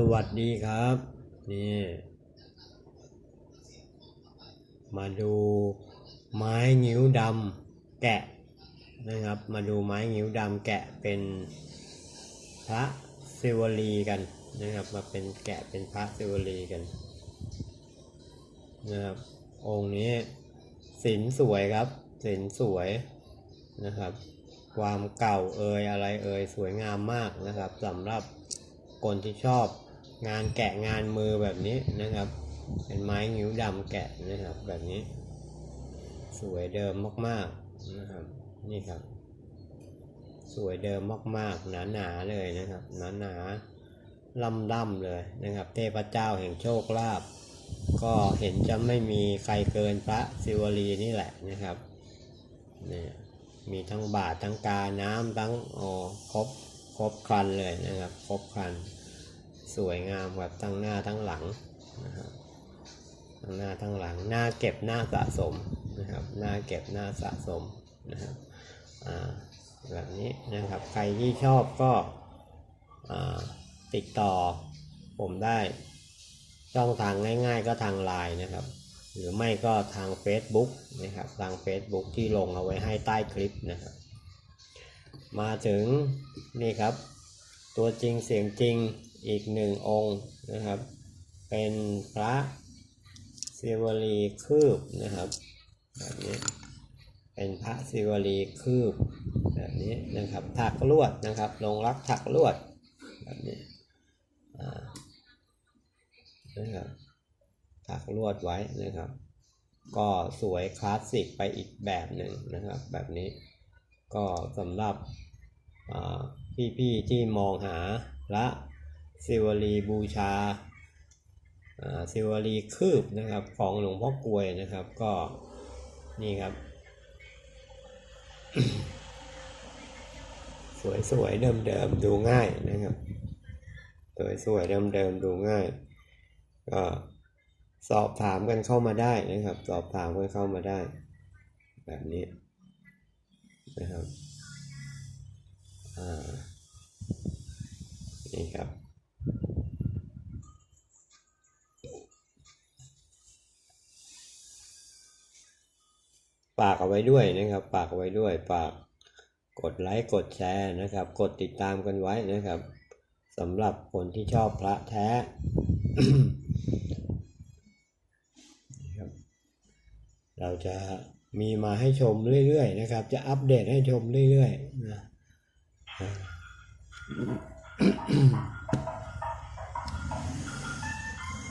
สวัสดีครับ นี่ มาดูไม้งิ้วดำแกะนะครับ มาดูไม้งิ้วดำแกะเป็นพระศิวลีกันนะครับ มาเป็นแกะเป็นพระศิวลีกันนะครับ องค์นี้ศิลสวยครับศิลสวยนะครับ ความเก่าเอ่ยอะไรเอ่ยสวยงามมากนะครับสำหรับคนที่ชอบ งานแกะงานมือแบบนี้นะครับ เป็นไม้งิ้วดำแกะนะครับแบบนี้ สวยเดิมมากๆนะครับนี่ครับ สวยเดิมมากๆหนาๆเลยนะครับหนาๆล่ำๆเลยนะครับ เทพเจ้าแห่งโชคลาภก็เห็นจะไม่มีใครเกินพระศิวลีนี่แหละนะครับเนี่ยมีทั้งบาททั้งกาน้ำทั้งอ๋อครบครบครันเลยนะครับ ครบครัน สวยงามแบบทั้งหน้าทั้งหลังนะครับทั้งหน้าทั้งหลังหน้าเก็บหน้าสะสมนะครับหน้าเก็บหน้าสะสมนะครับอ่าแบบนี้นะครับใครที่ชอบก็ติดต่อผมได้ช่องทางง่าย ๆ ก็ทางไลน์นะครับ หรือไม่ก็ทาง Facebook นะครับทาง Facebook ที่ลงเอาไว้ให้ใต้คลิปนะครับ มาถึงนี่ครับ ตัวจริงเสียงจริงอีกหนึ่งองค์นะครับ เป็นพระศิวลีคืบนะครับแบบนี้เป็นพระศิวลีคืบแบบนี้นะครับถักลวดนะครับ ลงรักถักลวดแบบนี้นะครับถักลวดไว้นะครับ ก็สวยคลาสสิกไปอีกแบบหนึ่งนะครับ แบบนี้ก็สำหรับ พี่ๆที่มองหาพระศิวลีบูชาอ่าศิวลีคืบนะครับของหลวงพ่อกลวยนะครับก็นี่ครับ สวยๆเดิมๆดูง่ายนะครับสวยๆเดิมๆดูง่าย ก็สอบถามกันเข้ามาได้นะครับ สอบถามกันเข้ามาได้ แบบนี้นะครับ นี่ครับฝากเอาไว้ด้วยนะครับฝากเอาไว้ด้วยฝากกดไลค์กดแชร์นะครับ กดติดตามกันไว้นะครับสำหรับคนที่ชอบพระแท้ครับเราจะมีมาให้ชมเรื่อยๆนะครับ จะอัปเดตให้ชมเรื่อยๆนะ อ่า